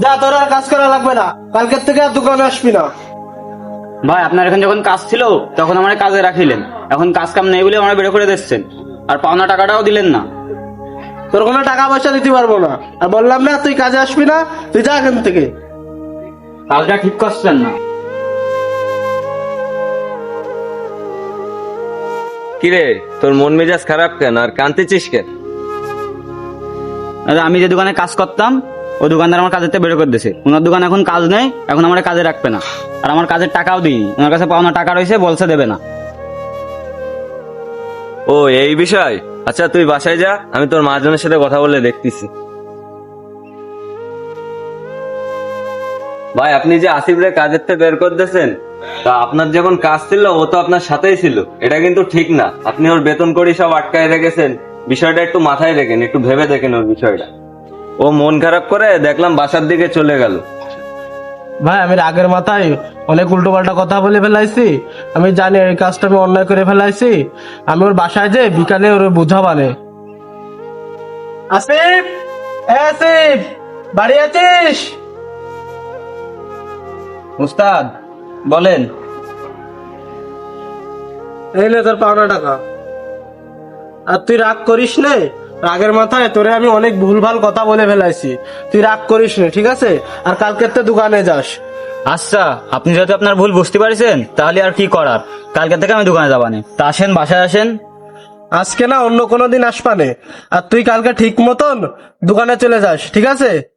যা তোর আর কাজ করা লাগবে না। কালকের থেকে আর দোকানে আসবি না। ভাই আপনার এখানে যখন কাজ ছিল তখন আমার কাজে রাখিলেন। এখন কাজ কাম নেই বলে আমরা বের করে দিচ্ছেন। আর পাওনা টাকাটাও দিলেন না। তোর কোনো টাকা পয়সা দিতে পারব না। আর বললাম না তুই কাজে আসবি না তুই যা এখান থেকে। কাজটা ঠিক করছেন না। কিরে তোর মন মেজাজ খারাপ কেন? আর কাঁদতেছিস কেন? আমি যে দোকানে কাজ করতাম ওই দোকানদার আমার কাজের বের করে দিয়েছে। ওনার দোকান এখন কাজ নেই, এখন আমার কাজে রাখবে না। আর আমার কাজের টাকাও দিইনি। ওনার কাছে পাওনা টাকা রয়েছে, বলছে দেবে না। ও, এই বিষয়? আচ্ছা তুই বাসায় যা, আমি তোর মাঝনের সাথে কথা বলে দেখতেছি। ভাই, আপনি যে আসিফ রে কাজের থেকে বের করে দিয়েছেন, তা আপনার যখন কাজ ছিল, ও তো আপনার সাথেই ছিল। এটা কিন্তু ঠিক না। আপনি ওর বেতন করি সব আটকায় রেখেছেন। বিষয়টা একটু মাথায় রেখেন, একটু ভেবে দেখেন ওর বিষয়টা। ও মন খারাপ করে দেখলাম বাসার দিকে চলে গেল। ভাই আমি রাগের মাথায় অনেক উল্টো পাল্টা কথা বলে ফেলাইছি। আমি জানি এই কাজটা আমি অন্যায় করে ফেলাইছি। আমি ওর বাসায় যে বিকালে ওর বুঝাবানে। আসিফ! এ আসিফ! বাড়ি আছিস? উস্তাদ বলেন। এই নে তোর পাওনা টাকা। আর তুই রাগ করিস নে? রাগের মাথায় তোরে আমি অনেক ভুলভাল কথা বলে ফেলাইছি। তুই রাগ করিস না ঠিক আছে? আর কালকের তো দোকানে যাস। আচ্ছা আপনি যেহেতু আপনার ভুল বুঝতে পারছেন তাহলে আর কি করার? কালকে থেকে আমি দোকানে যাবানে। তা আসেন বাসায় আসেন। আজকে না অন্য কোনো দিন আসবানে। আর তুই কালকে ঠিক মতন দোকানে চলে যাস ঠিক আছে?